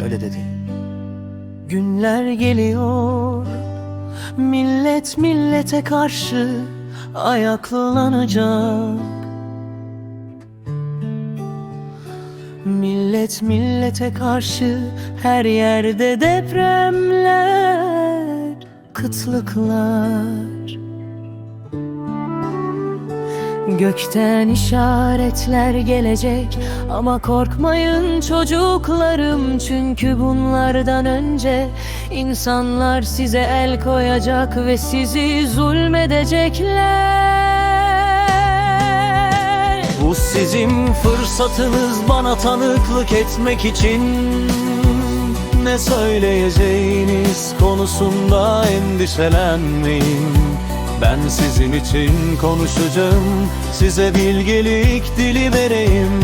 öyle dedi. Günler geliyor Millet millete karşı ayaklanacak Millet millete karşı her yerde depremler, kıtlıklar Gökten işaretler gelecek ama korkmayın çocuklarım çünkü bunlardan önce insanlar size el koyacak ve sizi zulmedecekler. Bu sizin fırsatınız bana tanıklık etmek için Ne söyleyeceğiniz konusunda endişelenmeyin Ben sizin için konuşacağım. Size bilgelik dili vereyim.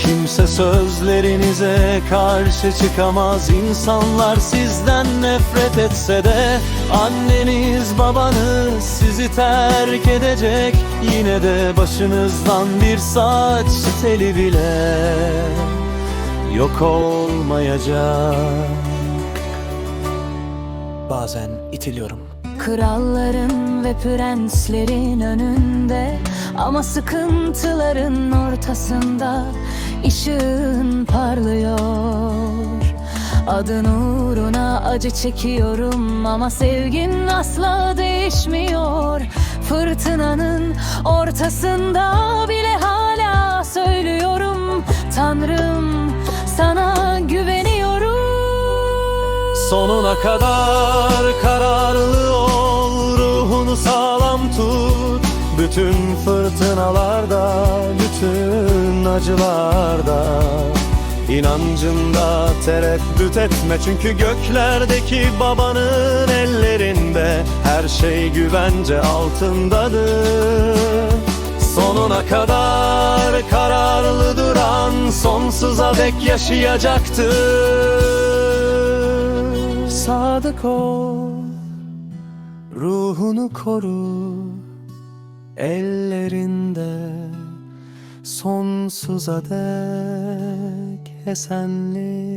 Kimse sözlerinize karşı çıkamaz. İnsanlar sizden nefret etse de Anneniz babanız sizi terk edecek. Yine de başınızdan bir saç teli bile Yok olmayacak. Bazen itiliyorum Kralların ve prenslerin önünde Ama sıkıntıların ortasında ışığın parlıyor. Adın uğruna acı çekiyorum Ama sevgin asla değişmiyor. Fırtınanın ortasında bile hala söylüyorum Tanrım sana güveniyorum. Sonuna kadar kararlı Bütün fırtınalarda Bütün acılarda. İnancında tereddüt etme Çünkü göklerdeki babanın ellerinde Her şey güvence altındadır. Sonuna kadar kararlı duran Sonsuza dek yaşayacaktır. Sadık ol Ruhunu koru Ellerinde Sonsuza dek esenlik